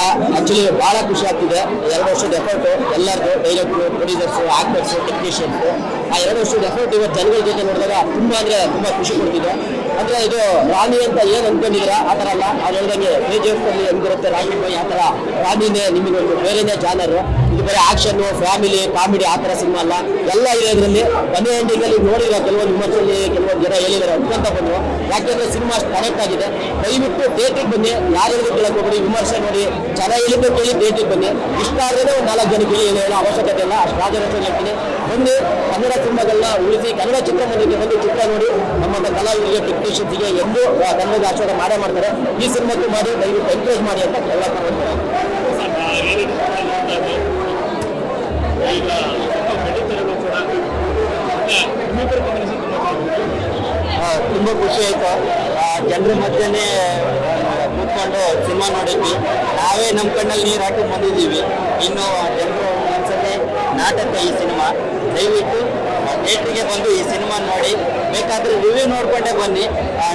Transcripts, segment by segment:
Actually ಬಹಳ ಖುಷಿ ಆಗ್ತಿದೆ. ಎರಡು ವರ್ಷದ ಎಫರ್ಟ್ ಎಲ್ಲರಿಗೂ ಡೈರೆಕ್ಟ್ರು ಪ್ರೊಡ್ಯೂಸರ್ಸ್ ಆಕ್ಟರ್ಸ್ ಟೆಕ್ನಿಷಿಯನ್ಸ್ ಆ ಎರಡು ವರ್ಷದ ಎಫರ್ಟ್ ಇವತ್ತು ಜನಗಳ ಜೊತೆ ನೋಡಿದಾಗ ತುಂಬಾ ಅಂದ್ರೆ ತುಂಬಾ ಖುಷಿ ಕೊಡ್ತಿದೆ. ಅಂದ್ರೆ ಇದು ರಾಣಿ ಅಂತ ಏನ್ ಆ ಥರ ಅಲ್ಲ. ಅದು ಹೇಳ್ದಂಗೆ ಅಲ್ಲಿ ಹೆಂಗಿರುತ್ತೆ ರಾಣಿ ಬಾಯಿ ಆತರ ಥರ. ನಿಮಗೆ ಒಂದು ಬೇರೆನೇ ಜಾನರ್. ಇದು ಬರೀ ಆಕ್ಷನ್ ಫ್ಯಾಮಿಲಿ ಕಾಮಿಡಿ ಆತರ ಸಿನಿಮಾ ಅಲ್ಲ. ಎಲ್ಲ ಇದೆ ಇದರಲ್ಲಿ ಮನೆ ಎಂಡಿಂಗ್ ಅಲ್ಲಿ ನೋಡಿರೋ ಕೆಲವೊಂದು ವಿಮರ್ಶೆಯಲ್ಲಿ ಕೆಲವೊಂದು ಜನ ಹೇಳಿದಾರೆ. ಅನ್ಕೊಂತ ಬಂದ್ರು ಯಾಕೆಂದ್ರೆ ಸಿನಿಮಾ ಅಷ್ಟು ಕನೆಕ್ಟ್ ಆಗಿದೆ. ದಯವಿಟ್ಟು ಥಿಯೇಟ್ರಿಗೆ ಬನ್ನಿ. ಯಾರಿಗೂ ಕೇಳಕ್ ಹೋಗ್ಬೇಡಿ. ವಿಮರ್ಶೆ ನೋಡಿ. ಹೇಳಿದ್ದು ಕೇಳಿ ಥಿಯೇಟ್ರಿಗೆ ಬನ್ನಿ. ಇಷ್ಟ ಆದ್ರೆ ಒಂದು ನಾಲ್ಕು ಜನಕ್ಕೆ ಹೇಳಿ ಹೇಳೋ ಅವಶ್ಯಕತೆ ಇಲ್ಲ. ಅಷ್ಟು ರಾಜರಕ್ಷಣೆ ಹೇಳ್ತೀನಿ ಬನ್ನಿ. ಕನ್ನಡ ಸಿನಿಮಾಗಳನ್ನ ಉಳಿಸಿ ಕನ್ನಡ ಚಿತ್ರಮಂದಿರಕ್ಕೆ ಬಂದು ಚಿತ್ರ ನೋಡಿ. ನಮ್ಮ ಕಲಾವಿದರಿಗೆ ಟೆಕ್ನಿಷಿಯನ್ಸ್ಗೆ ಎಂದು ಆ, ದಾಸೋಹ ಮಾಡೇ ಮಾಡ್ತಾರೆ. ಈ ಸಿನಿಮಾಕ್ಕೂ ಮಾಡಿ ದಯವಿಟ್ಟು ಎಂಕರೇಜ್ ಮಾಡಿ ಅಂತ ಎಲ್ಲ ತುಂಬ ಖುಷಿ ಆಯ್ತು. ಜನರ ಮಧ್ಯೆನೇ ಕೂತ್ಕೊಂಡು ಸಿನಿಮಾ ನೋಡಿದ್ವಿ. ನಾವೇ ನಮ್ಮ ಕಣ್ಣಲ್ಲಿ ನೀರು ಹಾಕಿ ಬಂದಿದ್ದೀವಿ. ಇನ್ನು ಜನರು ಅನ್ಸುತ್ತೆ ನಾಟಕ ಈ ಸಿನಿಮಾ. ದಯವಿಟ್ಟು ಥಿಯೇಟ್ರಿಗೆ ಬಂದು ಈ ಸಿನಿಮಾ ನೋಡಿ. ಬೇಕಾದ್ರೆ ರಿವ್ಯೂ ನೋಡ್ಕೊಂಡೇ ಬನ್ನಿ.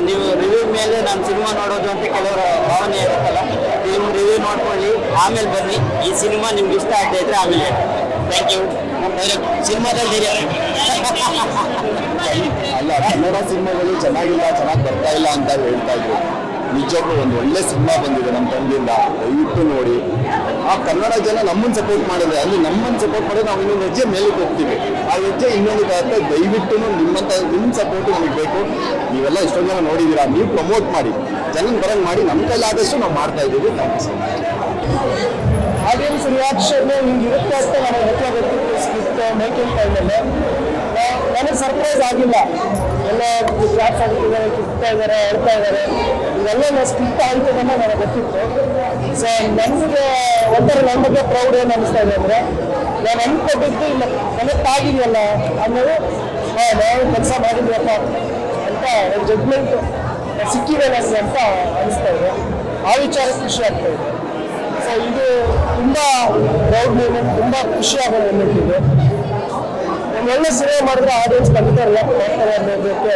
ನೀವು ರಿವ್ಯೂ ಮೇಲೆ ನಾನು ಸಿನಿಮಾ ನೋಡೋದು ಅಂತ ಕೆಲವರು ಭಾವನೆ ಇರುತ್ತಲ್ಲ, ನೀವು ರಿವ್ಯೂ ನೋಡ್ಕೊಳ್ಳಿ, ಆಮೇಲೆ ಬನ್ನಿ. ಈ ಸಿನಿಮಾ ನಿಮ್ಗೆ ಇಷ್ಟ ಆಗದೆ ಇದ್ರೆ ಆಮೇಲೆ ಥ್ಯಾಂಕ್ ಯು ಸಿನಿಮಾದಲ್ಲಿ ಅಲ್ಲ, ಕನ್ನಡ ಸಿನಿಮಾಗಳು ಚೆನ್ನಾಗಿಲ್ಲ, ಚೆನ್ನಾಗಿ ಬರ್ತಾ ಇಲ್ಲ ಅಂತ ಹೇಳ್ತಾ ಇದ್ರು. ನಿಜಕ್ಕೂ ಒಂದು ಒಳ್ಳೆ ಸಿನಿಮಾ ಬಂದಿದೆ ನಮ್ಮ ತಂದೆಯಿಂದ ದಯವಿಟ್ಟು ನೋಡಿ. ಆ ಕನ್ನಡ ಜನ ನಮ್ಮನ್ನು ಸಪೋರ್ಟ್ ಮಾಡಿದ್ರೆ, ಅಲ್ಲಿ ನಮ್ಮನ್ನು ಸಪೋರ್ಟ್ ಮಾಡಿದ್ರೆ ನಾವು ಇನ್ನೊಂದು ಹೆಜ್ಜೆ ಮೇಲಕ್ಕೆ ಹೋಗ್ತೀವಿ. ಆ ಹೆಜ್ಜೆ ಇನ್ನೊಂದು ಆಗುತ್ತೆ ದಯವಿಟ್ಟು ನಿಮ್ಮಂತ ನಿಮ್ಮ ಸಪೋರ್ಟ್ ನಮಗೆ ಬೇಕು. ನೀವೆಲ್ಲ ಇಷ್ಟೊಂದು ಜನ ನೋಡಿದ್ದೀರಾ ನೀವು ಪ್ರಮೋಟ್ ಮಾಡಿ. ಜನನ ಬರಂಗ್ ಮಾಡಿ ನಮ್ಮ ಕೈಲಾದಷ್ಟು ನಾವು ಮಾಡ್ತಾ ಇದ್ದೀವಿ. ಥ್ಯಾಂಕ್ ಯು ಆಡಿಯನ್ಸ್ ರಿಯಾಕ್ಷನ್ ಹಿಂಗಿರುತ್ತೆ ಅಂತ ನನಗೆ ಹೆಚ್ಚು ಗೊತ್ತಿತ್ತು ಸ್ಕ್ರಿಪ್ಟ್ ಮೇಕಿಂಗ್ ಟೈಮಲ್ಲಿ ನನಗೆ ಸರ್ಪ್ರೈಸ್ ಆಗಿಲ್ಲ. ಎಲ್ಲ ಕ್ಲಾಪ್ಸ್ ಆಗ್ತಿದ್ದಾರೆ ಕಿತ್ತಾ ಇದ್ದಾರೆ ಹೇಳ್ತಾ ಇದ್ದಾರೆ ಇವೆಲ್ಲ ನಾನು ಸ್ಕ್ರಿಪ್ಟ್ ಆಗ್ತದೆ ಅಂತ ನನಗೆ ಗೊತ್ತಿತ್ತು. ಸೊ ನನಗೆ ಒಂಥರ ನನ್ನ ಬಗ್ಗೆ ಪ್ರೌಡ್ ಏನು ಅನಿಸ್ತಾ ಇದೆ ಅಂದರೆ, ನಾನು ಅನ್ಕೊಟ್ಟಿದ್ದು ಇಲ್ಲ. ಕನೆಕ್ಟ್ ಆಗಿದೆಯಲ್ಲ ಅನ್ನೋದು ಹಾಂ ನಾವು ಕೆಲಸ ಮಾಡಿದ್ವಪ್ಪ ಅಂತ ಜಡ್ಮೆಂಟ್ ಸಿಕ್ಕಿದೆ ನನಗೆ ಅಂತ ಅನಿಸ್ತಾ ಇದೆ. ಆ ವಿಚಾರ ಖುಷಿ ಆಗ್ತಾ ಇದೆ. ಇದು ತುಂಬಾ ಪ್ರೌಡ್ ಮೂಮೆಂಟ್ ತುಂಬಾ ಖುಷಿ ಆಗೋ ಮೂಮೆಂಟ್ ಇದು. ಒಳ್ಳೆ ಸಿನಿಮಾ ಮಾಡಿದ್ರೆ ಆಡಿಯನ್ಸ್ ಖಂಡಿತ ಮಾಡ್ತಾರೆ ಅನ್ನೋದಕ್ಕೆ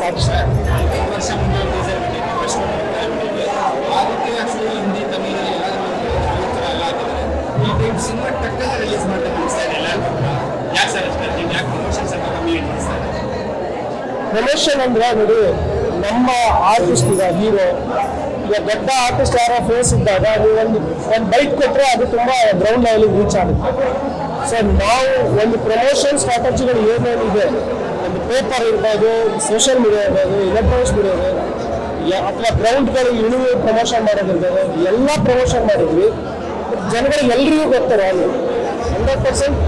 ಸಾಕ್ಷಿ. ಸಿನಿಮಾ ಪ್ರಮೋಷನ್ ಪ್ರಮೋಷನ್ ಅಂದ್ರೆ ನೋಡಿ, ನಮ್ಮ ಆರ್ಟಿಸ್ಟ್ ಈಗ ಹೀರೋ ದೊಡ್ಡ ಆರ್ಟಿಸ್ಟ್ ಯಾರೋ ಫೇಸ್ ಇದ್ದಾಗ ನೀವು ಒಂದು ಒಂದು ಬೈಕ್ ಕೊಟ್ಟರೆ ಅದು ತುಂಬಾ ಗ್ರೌಂಡ್ ಲೆವೆಲಿಗೆ ರೀಚ್ ಆಗುತ್ತೆ. ಸೊ ನಾವು ಒಂದು ಪ್ರಮೋಷನ್ ಸ್ಟ್ರಾಟಜಿಗಳು ಏನೇನಿದೆ ಒಂದು ಪೇಪರ್ ಇರ್ಬೋದು ಸೋಷಿಯಲ್ ಮೀಡಿಯಾ ಇರ್ಬೋದು ಎಲೆಕ್ಟ್ರಾನಿಕ್ಸ್ ಮೀಡಿಯಾ ಅಥವಾ ಗ್ರೌಂಡ್ಗಳು ಇಳಿವು ಪ್ರಮೋಷನ್ ಮಾಡೋದಿರ್ಬೋದು, ಎಲ್ಲ ಪ್ರಮೋಷನ್ ಮಾಡಿದ್ವಿ. ಜನಗಳು ಎಲ್ರಿಗೂ ಗೊತ್ತಾರೆ ರಾಣಿ. ಹಂಡ್ರೆಡ್ ಪರ್ಸೆಂಟ್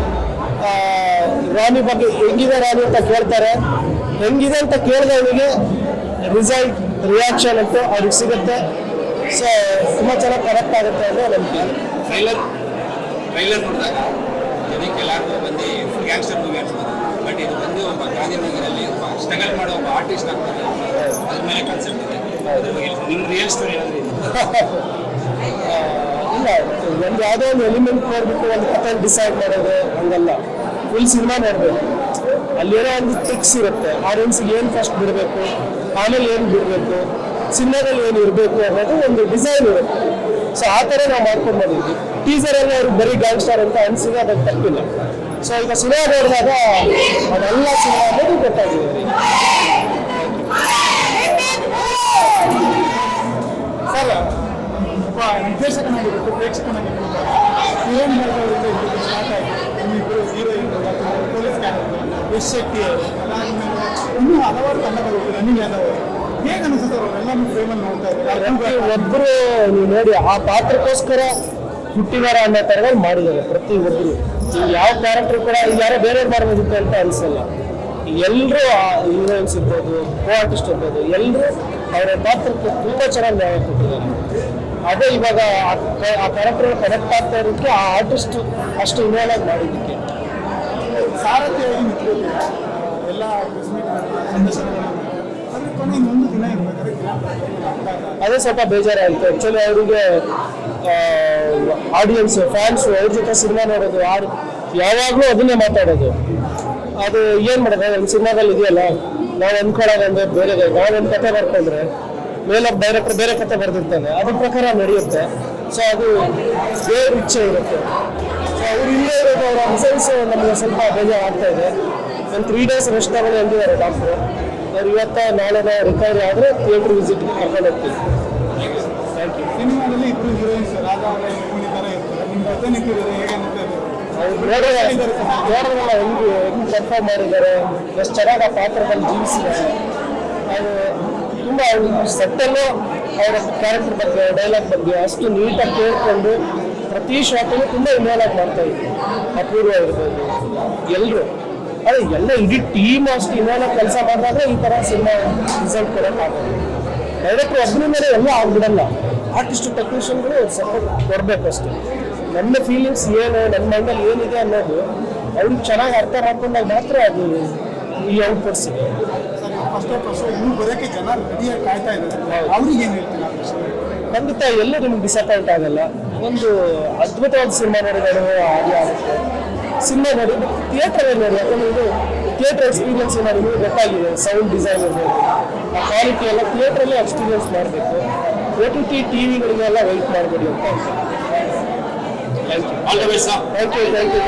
ರಾಣಿ ಬಗ್ಗೆ ಹೆಂಗಿದೆ ರಾಣಿ ಅಂತ ಕೇಳ್ತಾರೆ. ಹೆಂಗಿದೆ ಅಂತ ಕೇಳಿದವನಿಗೆ ರಿಸಲ್ಟ್ ರಿಯಾಕ್ಷನ್ ಅಂತ ಅವ್ರಿಗೆ ಸಿಗುತ್ತೆ. ಸೊ ತುಂಬ ಚೆನ್ನಾಗಿ ಕರೆಕ್ಟ್ ಆಗುತ್ತೆ ಅಂತ ನಂಬಿಕೆ. ಟ್ರೈಲರ್ ಟ್ರೈಲರ್ ನೋಡಿದಾಗ ಜನಕ್ಕೆ ಎಲ್ಲರಿಗೂ ಬಂದು ಫುಲ್ ಗ್ಯಾಂಗ್ಸ್ಟರ್ ಮೂವಿ ಅನ್ಸ್ಬೋದು ಬಟ್ ಇದು ಬಂದು ಒಬ್ಬ ಗಾಂಧಿನಗರಲ್ಲಿ ಒಬ್ಬ ಸ್ಟ್ರಗಲ್ ಮಾಡೋ ಒಬ್ಬ ಆರ್ಟಿಸ್ಟ್ ಆಗಿ ಅದ್ರ ಮೇಲೆ ಕಾನ್ಸೆಪ್ಟ್ ಇದೆ. ನಿಮ್ಮ ರಿಯಲ್ ಸ್ಟೋರಿ ಏನಾದ್ರು ಇಲ್ಲ ಒಂದು ಯಾವುದೋ ಒಂದು ಎಲಿಮೆಂಟ್ ನೋಡ್ಬಿಟ್ಟು ಒಂದು ಕಥೆ ಡಿಸೈಡ್ ಮಾಡೋದು ಹಂಗಲ್ಲ. ಫುಲ್ ಸಿನಿಮಾ ನೋಡಬೇಕು. ಅಲ್ಲಿರೋ ಒಂದು ಟಿಕ್ಸ್ ಇರುತ್ತೆ. ಆಡಿಯನ್ಸ್ಗೆ ಏನು ಫಸ್ಟ್ ಬಿಡಬೇಕು? ಆಮೇಲೆ ಏನು ಬಿಡಬೇಕು? ಸಿನಿಮಾದಲ್ಲಿ ಏನು ಇರಬೇಕು ಅನ್ನೋದು ಒಂದು ಡಿಸೈನ್ ಇರುತ್ತೆ. ಸೊ ಆ ಥರ ನಾವು ಮಾಡ್ಕೊಂಡು ಬಂದಿದ್ವಿ. ಟೀಸರ್ ಎಲ್ಲ ಅವ್ರಿಗೆ ಬರೀ ಗ್ಯಾಂಗ್ಸ್ಟರ್ ಅಂತ ಅನ್ಸಿದೆ, ಅದಕ್ಕೆ ತಪ್ಪಿಲ್ಲ. ಸೊ ಈಗ ಸಿನಿಮಾ ನೋಡಿದಾಗ ಅದೆಲ್ಲ ಸಿನಿಮಾ ಅನ್ನೋದು ಗೊತ್ತಾಗಿದೆ. ಸರ್ ಒಬ್ಬ ನಿರ್ದೇಶಕನಾಗಿರ್ಬೇಕು ಪ್ರೇಕ್ಷಕನಾಗಿರ್ಬೇಕು ಫಿಲಮ್ ಮಾಡೋದ್ರಿಂದ ಇಬ್ಬರು start ನಿಮ್ಮಿಬ್ಬರು heroine police character Yash Shetty ಅವರು ಇನ್ನೂ ಹಲವಾರು ತಂಡಗಳು ರನ್ನಿಂಗ್ ಯಾದವ್ ಹೇಗೆ ಅನಿಸುತ್ತೆ ಅವರು ಅವರೆಲ್ಲರೂ ಫ್ರೇಮಲ್ಲಿ ನೋಡ್ತಾ ಇದ್ದಾರೆ ಒಬ್ಬರು ನೀವು ನೋಡಿ ಆ ಪಾತ್ರಕ್ಕೋಸ್ಕರ ಹುಟ್ಟಿದಾರ ಅನ್ನೋ ತರದಲ್ಲಿ ಮಾಡಿದ್ದಾರೆ ಪ್ರತಿ ಈಗ ಯಾವ ಕ್ಯಾರೆಕ್ಟರ್ ಕೂಡ ಯಾರೋ ಬೇರೆ ಮಾಡ್ಬೋದಿತ್ತು ಅಂತ ಅನಿಸಲ್ಲ. ಎಲ್ಲರೂ ಹೀರೋಯಿನ್ಸ್ ಇರ್ಬೋದು ಕೋ ಆರ್ಟಿಸ್ಟ್ ಇರ್ಬೋದು ಎಲ್ಲರೂ ಅವರ ಪಾತ್ರಕ್ಕೆ ತುಂಬಾ ಚೆನ್ನಾಗಿ ನ್ಯಾಯ ಕೊಟ್ಟಿದ್ದಾರೆ. ಅದೇ ಇವಾಗ ಆ- ಆ ಕ್ಯಾರೆಕ್ಟರ್ ಕನೆಕ್ಟ್ ಆಗ್ತಾ ಇರೋದಕ್ಕೆ ಆ ಆರ್ಟಿಸ್ಟ್ ಅಷ್ಟು ಇನ್ವಾಲ್ವ್ ಆಗಿ ಮಾಡಿದ್ದಕ್ಕೆ. ಎಲ್ಲ ಅದೇ ಸ್ವಲ್ಪ ಬೇಜಾರಾಯಿತು. ಆ್ಯಕ್ಚುಲಿ ಅವರಿಗೆ ಆಡಿಯನ್ಸ್ ಫ್ಯಾನ್ಸ್ ಅವ್ರ ಜೊತೆ ಸಿನಿಮಾ ನೋಡೋದು, ಯಾರು, ಯಾವಾಗಲೂ ಅದನ್ನೇ ಮಾತಾಡೋದು. ಅದು ಏನು ಮಾಡೋದು? ಒಂದು ಸಿನಿಮಾದಲ್ಲಿ ಇದೆಯಲ್ಲ, ನಾವು ಅಂದ್ಕೊಳ್ಳೋದಂದ್ರೆ ಬೇರೆ ನಾವು ಒಂದು ಕತೆ ಬರ್ಕೊಂಡ್ರೆ ಮೇಲೆ ಡೈರೆಕ್ಟರ್ ಬೇರೆ ಕತೆ ಬರೆದಿರ್ತಾನೆ. ಅದ್ರ ಪ್ರಕಾರ ನಡೆಯುತ್ತೆ. ಸೊ ಅದು ದೇವ್ರ ಇಚ್ಛೆ ಇರುತ್ತೆ. ಸೊ ಅವ್ರು ಇಲ್ಲೇ ಇರೋದು ಅವ್ರ ಅಬ್ಸೆನ್ಸ್ ನಮಗೆ ಸ್ವಲ್ಪ ಬೇಜಾರು ಆಗ್ತಾ ಇದೆ. ಒಂದು ತ್ರೀ ಡೇಸ್ ರೆಸ್ಟ್ ತಗೊಂಡು ಅಂದಿದ್ದಾರೆ ಡಾಕ್ಟ್ರು ಅವ್ರು ಇವತ್ತ ನಾಳೆ ರಿಕವರಿ ಆದರೆ ಥಿಯೇಟರ್ ವಿಸಿಟ್ ಕರ್ಕೊಂಡು ಹೋಗ್ತೀವಿ. ಥ್ಯಾಂಕ್ ಯು ಸಿನಿಮಾದಲ್ಲಿ ಹೀರೋಯಿನ್ಸ್ ರಾಧಾ ಹೆಂಗೆ ಹೆಂಗೆ ಪರ್ಫಾರ್ಮ್ ಮಾಡಿದ್ದಾರೆ. ಎಷ್ಟು ಚೆನ್ನಾಗಿ ಆ ಪಾತ್ರದಲ್ಲಿ ಜೀವಿಸಿದ್ದಾರೆ. ಅದು ತುಂಬ ಸೆಟ್ಟಲ್ಲೂ ಅವರ ಕ್ಯಾರೆಕ್ಟರ್ ಬಗ್ಗೆ ಡೈಲಾಗ್ ಬಗ್ಗೆ ಅಷ್ಟು ನೀಟಾಗಿ ಕೇಳ್ಕೊಂಡು ಪ್ರತಿ ಶಾಟನ್ನು ತುಂಬ ಇನ್ವಾಲ್ವ್ ಮಾಡ್ತಾ ಇದ್ರು. ಅಪೂರ್ವ ಇರ್ಬೋದು. ಎಲ್ಲರೂ ಅದೇ ಎಲ್ಲ ಇಡೀ ಟೀಮ್ ಅಷ್ಟು ಇನ್ವಾಲ್ವ್ ಕೆಲಸ ಮಾಡಿದಾಗ ಈ ಥರ ಸಿನಿಮಾ ರಿಸಲ್ಟ್ ಕೊಡೋಕ್ಕಾಗಲ್ಲ ಡೈರೆಕ್ಟ್ರು ಒಬ್ಬನ ಮೇಲೆ ಎಲ್ಲ ಆಗ್ಬಿಡಲ್ಲ. ಆರ್ಟಿಸ್ಟ್ ಟೆಕ್ನಿಷಿಯನ್ಗಳು ಸಪೋರ್ಟ್ ಕೊಡಬೇಕು ಅಷ್ಟೇ. ನನ್ನ ಫೀಲಿಂಗ್ಸ್ ಏನು, ನನ್ನ ಮೈಂಡಲ್ಲಿ ಏನಿದೆ ಅನ್ನೋದು ಅವ್ರಿಗೆ ಚೆನ್ನಾಗಿ ಅರ್ಥ ಮಾಡ್ಕೊಂಡಾಗ ಮಾತ್ರ ಅದು ಈ ಔಟ್ಪುಟ್ ಸಿಗುತ್ತೆ ಫಸ್ಟ್ ಫಸ್ಟ್ ಇನ್ನು ಬರೋಕ್ಕೆ ಜನ ರೆಡಿಯಾಗಿ ಕಾಯ್ತಾ ಇದ್ದಾರೆ. ಅವ್ರಿಗೆ ಏನು ಹೇಳ್ತೀರಾ? ಖಂಡಿತ ಎಲ್ಲೂ ನಿಮ್ಗೆ ಡಿಸಪಾಯಿಂಟ್ ಆಗಲ್ಲ. ಒಂದು ಅದ್ಭುತವಾದ ಸಿನಿಮಾ ನೋಡಿದ್ರೆ ಹಾಗೆ ಆಗುತ್ತೆ ಸಿನಿಮಾ ನೋಡಿ ಥಿಯೇಟರ್ ನೋಡಿ ಯಾಕಂದ್ರೆ ಇದು ಥಿಯೇಟರ್ ಎಕ್ಸ್ಪೀರಿಯನ್ಸ್ ಏನಾದ್ರು ಗೊತ್ತಾಗಿದೆ ಸೌಂಡ್ ಡಿಸೈನ್ ಇರ್ಬೋದು ಆ ಕ್ವಾಲಿಟಿ ಎಲ್ಲ ಥಿಯೇಟ್ರಲ್ಲೇ ಎಕ್ಸ್ಪೀರಿಯನ್ಸ್ ಮಾಡಬೇಕು. ಓ ಟಿ ಟಿ ಟಿ ವಿಗಳಿಗೆಲ್ಲ ವೆಯ್ಟ್ ಮಾಡಬೇಡಿ ಅಂತ. Thank you thank you thank you